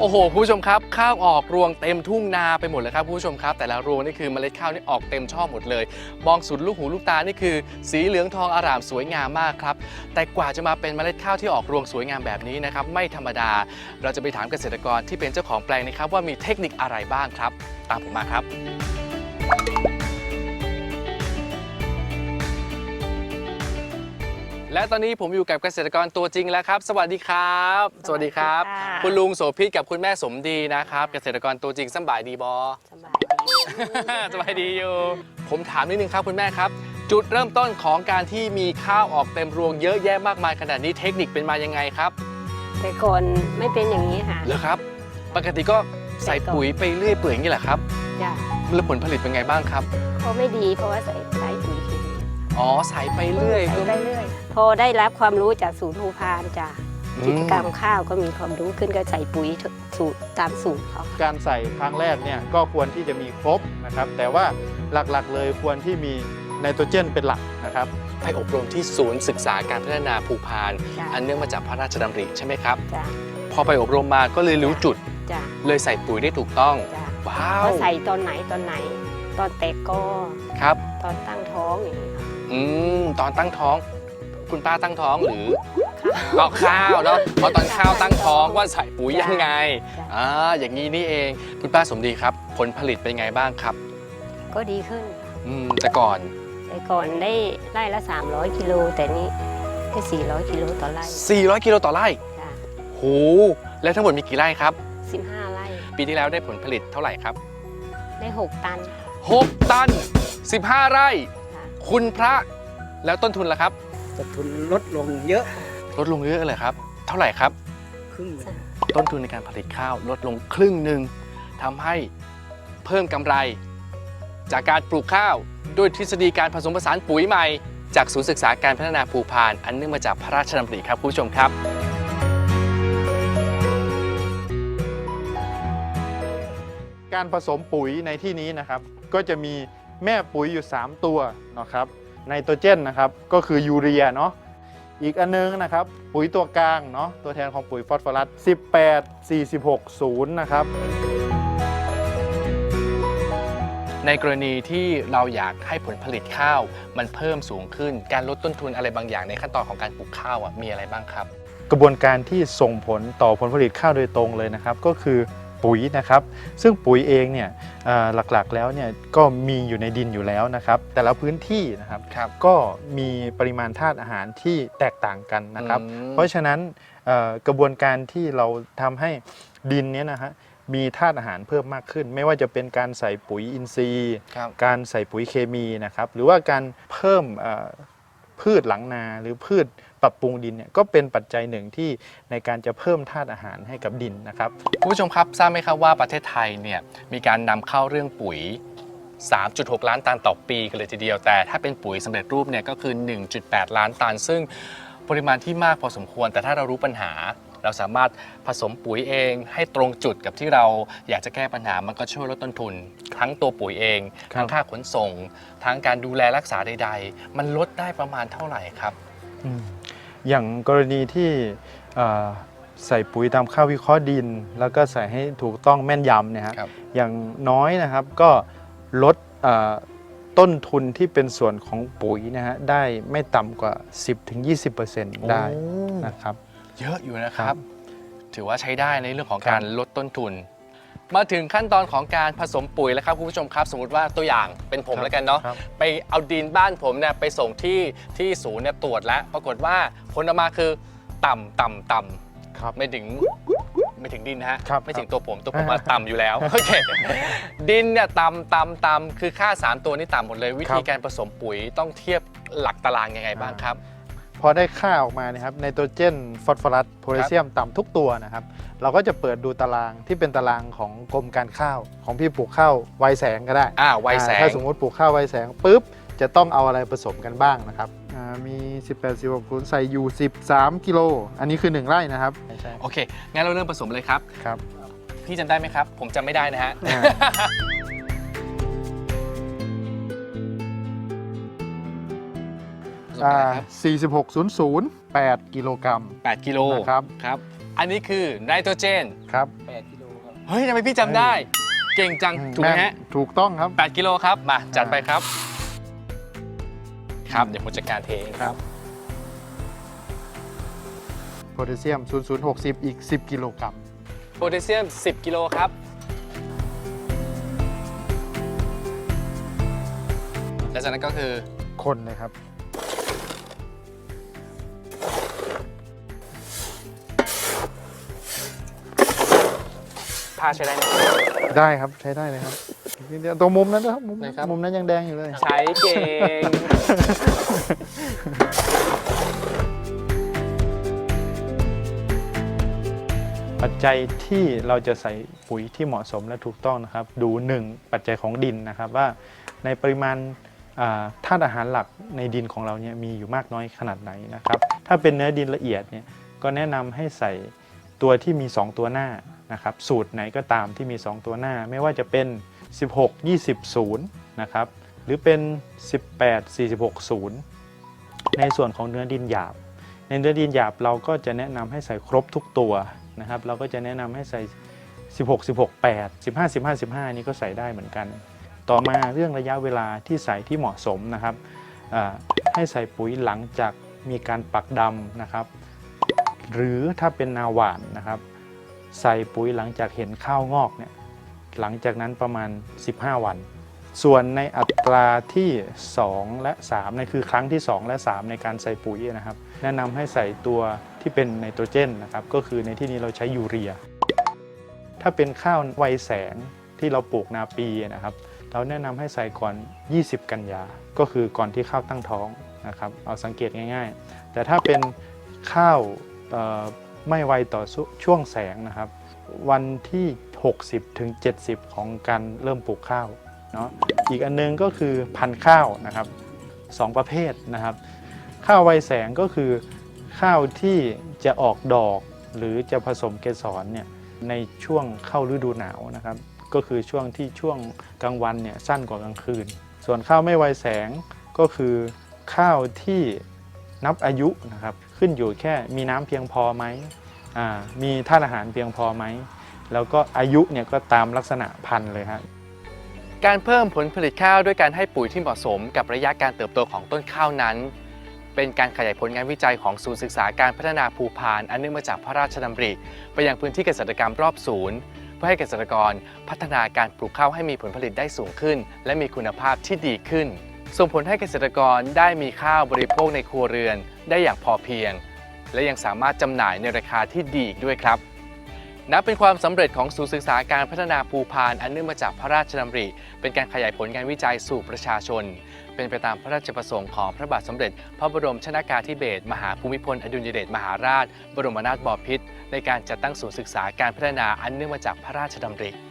โอ้โหคุณผู้ชมครับ ข้าวออกรวงเต็มทุ่งนาไปหมดเลยครับคุณผู้ชมครับ แต่ละรวงนี่คือเมล็ดข้าวนี่ออกเต็มช่อหมดเลยมองสุดลูกหูลูกตานี่คือ สีเหลืองทองอร่ามสวยงามมากครับแต่กว่าจะมาเป็นเมล็ดข้าวที่ออกรวงสวยงามแบบนี้นะครับไม่ธรรมดา เราจะไปถามเกษตรกรที่เป็นเจ้าของแปลงนะครับว่ามีเทคนิคอะไรบ้างครับ ตามผมมาครับ และตอนนี้ผมอยู่กับเกษตรกรตัวจริงแล้วครับ สวัสดีครับ สวัสดีครับสวัสดีค่ะคุณลุงโสภิตกับคุณแม่สมดีนะครับ เกษตรกรตัวจริงสำบายดีบอ สบายดีสบายดีอยู่ ผมถามนิดนึงครับคุณแม่ครับ จุดเริ่มต้นของการที่มีข้าวออกเต็มรวงเยอะแยะมากมายขนาดนี้เทคนิคเป็นมายังไงครับแต่ก่อนไม่เป็นอย่างนี้ค่ะเหรอครับ ปกติก็ใส่ปุ๋ยไปเรื่อยเปื่อยอย่างนี้แหละครับจ้ะแล้วผลผลิตเป็นไงบ้างครับ เขาไม่ดีเพราะว่าใส่ใส่ปุ๋ยเคมี อ๋อใส่ไปเรื่อยใส่ไปเรื่อยพอได้รับความรู้จากศูนย์ภูพานจ้ะอืกิจมกรรมข้าวก็มีความรู้ขึ้นก็ใส่ปุ๋ยสูตรตามสูตรเขาการใส่ครั้งแรกเนี่ยก็ควรที่จะมีครบนะครับ แต่ว่าหลักๆเลยควรที่มีไนโตรเจนเป็นหลักนะครับ ไปอบรมที่ศูนย์ศึกษาการพัฒนาภูพาน จ้ะอันเนื่องมาจากพระราชดำริใช่ไหมครับ จ้ะพอไปอบรมมาก็เลยรู้จุด จ้ะเลยใส่ปุ๋ยได้ถูกต้อง จ้ะว้าวว่าใส่ตอนไหนตอนไหน ตอนแตกกอครับ ตอนตั้งท้องอย่างนี้ค่ะ อืมตอนตั้งท้อง คุณป้าตั้งท้องหรือตอกข้าวเนาะเพราะตอนข้าวตั้งท้องว่าใส่ปุ๋ยยังไงจ้ะอ่าอย่างนี้นี่เองคุณป้าสมดีครับ ผลผลิตเป็นไงบ้างครับ ก็ดีขึ้นอืมแต่ก่อน แต่ก่อนได้ไร่ละ 300กิโลแต่นี้ได้400กิโลต่อไร่400กิโลต่อไร่จ้ะโหแล้วทั้งหมดมีกี่ไร่ครับ 15 ไร่ปีที่แล้วได้ผลผลิตเท่าไหร่ครับ ได้ 6 ตัน 6 ตัน 15 ไร่ ค่ะคุณพระแล้วต้นทุนล่ะครับ ต้นทุนลดลงเยอะลดลงเยอะเลยครับ เท่าไหร่ครับ ครึ่งหนึ่งต้นทุนในการผลิตข้าวลดลงครึ่งหนึ่งทำให้เพิ่มกำไร จากการปลูกข้าวด้วยทฤษฎีการผสมผสานปุ๋ยใหม่ จากศูนย์ศึกษาการพัฒนาภูพาน อันเนื่องมาจากพระราชดำริครับคุณผู้ชมครับการผสมปุ๋ยในที่นี้นะครับ ก็จะมี แม่ปุ๋ยอยู่ 3 ตัวนะครับไนโตรเจนนะครับก็คือยูเรียเนาะอีกอันนึงนะครับปุ๋ยตัวกลางเนาะตัวแทนของปุ๋ยฟอสฟอรัส 18 46 0 นะครับ ในกรณีที่เราอยากให้ผลผลิตข้าว มันเพิ่มสูงขึ้น การลดต้นทุนอะไรบางอย่างในขั้นตอนของการปลูกข้าวอะมีอะไรบ้างครับ กระบวนการที่ส่งผลต่อผลผลิตข้าวโดยตรงเลยนะครับ ก็คือ ปุ๋ยนะครับ ซึ่งปุ๋ยเองเนี่ยเอ่อหลักๆแล้วเนี่ยก็มีอยู่ในดินอยู่แล้วนะครับ แต่ละพื้นที่นะครับครับก็มีปริมาณธาตุอาหารที่แตกต่างกันนะครับอืมเพราะฉะนั้นเอ่อกระบวนการที่เราทำให้ดินเนี้นะฮะมีธาตุอาหารเพิ่มมากขึ้น ไม่ว่าจะเป็นการใส่ปุ๋ยอินทรีย์ครับการใส่ปุ๋ยเคมีนะครับ หรือว่าการเพิ่มเอ่อ พืชหลังนาหรือพืชปรับปรุงดินเนี่ยก็เป็นปัจจัยหนึ่งที่ในการจะเพิ่มธาตุอาหารให้กับดินนะครับคุณผู้ชมครับทราบไหมครับว่าประเทศไทยเนี่ยมีการนำเข้าเรื่องปุ๋ย 3.6 ล้านตันต่อปีกันเลยทีเดียว แต่ถ้าเป็นปุ๋ยสำเร็จรูปเนี่ยก็คือ 1.8 ล้านตัน ซึ่งปริมาณที่มากพอสมควร แต่ถ้าเรารู้ปัญหา เราสามารถผสมปุ๋ยเองให้ตรงจุดกับที่เราอยากจะแก้ปัญหามันก็ช่วยลดต้นทุน ทั้งตัวปุ๋ยเองครับทั้งค่าขนส่ง ทั้งการดูแลรักษาใด ๆ มันลดได้ประมาณเท่าไหร่ครับอืมอย่างกรณีที่เอ่อใส่ปุ๋ยตามข้าววิเคราะห์ดิน แล้วก็ใส่ให้ถูกต้องแม่นยำเนี่ยฮะ ครับ อย่างน้อยนะครับก็ลดเอ่อต้นทุนที่เป็นส่วนของปุ๋ยนะฮะได้ไม่ต่ำกว่า 10-20%ได้นะครับ เยอะอยู่นะคครัรับบถือว่าใช้ได้ในเรื่องของครับการลดต้นทุน มาถึงขั้นตอนของการผสมปุ๋ยแล้วครับคุณผู้ชมครับ สมมติว่าตัวอย่างเป็นผมแล้วกันเนาะครับไปเอาดินบ้านผมเนี่ยไปส่งที่ที่ศูนย์เนี่ยตรวจแล้ว ปรากฏว่าผลออกมาคือต่ำต่ำต่ำครับไม่ถึงไม่ถึงดินนะฮะครับไม่ถึงครับตัวผมตัวผมว่าต่ำอยู่แล้วโอเคดินเนี่ยต่ำต่ำต่ำคือค่า 3 ตัวนี่ต่ำหมดเลย วิธีการผสมปุ๋ยต้องเทียบหลักตารางยังไงบ้างครับ พอได้ค่าออกมานะครับไนโตรเจนฟอสฟอรัสโพแทสเซียมต่ำทุกตัวนะครับ เราก็จะเปิดดูตารางที่เป็นตารางของกรมการข้าว ของพี่ปลูกข้าวไวแสงก็ได้อ่าไวแสอ่างถ้าสมมติปลูกข้าวไวแสงปุ๊บจะต้องเอาอะไรผสมกันบ้างนะครับอ่ามี 18 16คูณใส่อยู่ 13 กิโล อันนี้คือ 1 ไร่นะครับใช่โอเค งั้นเราเริ่มผสมเลยครับ ครับ พี่จำได้ไหมครับ ผมจำไม่ได้นะฮะ อ่า ผสมอะไรครับ4600 8 กิโลกรัม 8กิโลนะครับ ครับ อันนี้คือไนโตรเจน ครับ8กิโลครับ เฮ้ยทำไมพี่จำได้ เก่งจัง ถูกไหมฮะแม่ถูกต้องครับ 8 กิโลครับ มา จัดไปครับ ครับ เดี๋ยวผมจัดการเทเองครับ โพแทสเซียม 0060 อีก 10 กิโลกรัม โพแทสเซียม 10 กิโลครับ และจากนั้นก็คือคนเลยครับ ผ้าใช้ได้ไหม ได้ครับใช้ได้เลยครับเดี๋ยวตรงมุมนั้นนะครับมุมไหนครับ มุมนั้นยังแดงอยู่เลย ใช้เก่ง ปัจจัยที่เราจะใส่ปุ๋ยที่เหมาะสมและถูกต้องนะครับ ดูหนึ่งปัจจัยของดินนะครับว่าในปริมาณอ่าธาตุอาหารหลักในดินของเราเนี่ยมีอยู่มากน้อยขนาดไหนนะครับ ถ้าเป็นเนื้อดินละเอียดเนี่ยก็แนะนำให้ใส่ตัวที่มี 2 ตัวหน้า นะครับสูตรไหนก็ตามที่มี 2 ตัวหน้า ไม่ว่าจะเป็น 16 20 0นะครับหรือเป็น 18 46 0 ในส่วนของเนื้อดินหยาบ ในเนื้อดินหยาบเราก็จะแนะนำให้ใส่ครบทุกตัวนะครับเราก็จะแนะนำให้ใส่ 16 16 8 15 15 15 นี่ก็ใส่ได้เหมือนกัน ต่อมาเรื่องระยะเวลาที่ใส่ที่เหมาะสมนะครับให้ใส่ปุ๋ยหลังจากมีการปักดำนะครับ หรือถ้าเป็นนาหวานนะครับ ใส่ปุ๋ยหลังจากเห็นข้าวงอกเนี่ยหลังจากนั้นประมาณ 15 วัน ส่วนในอัตราที่ 2 และ3ในนคือครั้งที่ 2 และ 3 ในการใส่ปุ๋ยนะครับ แนะนำให้ใส่ตัวที่เป็นไนโตรเจนนะครับก็คือในที่นี้เราใช้ยูเรีย ถ้าเป็นข้าวไวแสงที่เราปลูกนาปีนะครับ เราแนะนำให้ใส่ก่อน 20 กันยา ก็คือก่อนที่ข้าวตั้งท้องนะครับ เอาสังเกตง่าย ๆ แต่ถ้าเป็นข้าว ไม่ไวต่อช่วงแสงนะครับ วันที่ 60ถึง70 ของการเริ่มปลูกข้าวเนาะอีกอันนึงก็คือพันธุ์ข้าวนะครับสองประเภทนะครับ ข้าวไวแสงก็คือข้าวที่จะออกดอกหรือจะผสมเกสรเนี่ยในช่วงเข้าฤดูหนาวนะครับ ก็คือช่วงที่ช่วงกลางวันเนี่ยสั้นกว่ากลางคืน ส่วนข้าวไม่ไวแสงก็คือข้าวที่นับอายุนะครับ ขึ้นอยู่แค่มีน้ำเพียงพอไหมมีธาตุอาหารเพียงพอไหม แล้วก็อายุเนี่ยก็ตามลักษณะพันธุ์เลยฮะการเพิ่มผลผลิตข้าวด้วยการให้ปุ๋ยที่เหมาะสมกับระยะการเติบโตของต้นข้าวนั้น เป็นการขยายผลงานวิจัยของศูนย์ศึกษาการพัฒนาภูพาน อันเนื่องมาจากพระราชดำริ ไปยังพื้นที่เกษตรกรรมรอบศูนย์ เพื่อให้เกษตรกรพัฒนาการปลูกข้าวให้มีผลผลิตได้สูงขึ้น และมีคุณภาพที่ดีขึ้น ส่งผลให้เกษตรกรได้มีข้าวบริโภคในครัวเรือนได้อย่างพอเพียง และยังสามารถจำหน่ายในราคาที่ดีอีกด้วยครับ นับเป็นความสำเร็จของศูนย์ศึกษาการพัฒนาภูพานอันเนื่องมาจากพระราชดำริ เป็นการขยายผลงานวิจัยสู่ประชาชน เป็นไปตามพระราชประสงค์ของพระบาทสมเด็จ พระบรมชนากาธิเบศรมหาภูมิพลอดุลยเดชมหาราช บรมนาถบพิตรในการจัดตั้งศูนย์ศึกษาการพัฒนาอันเนื่องมาจากพระราชดำริ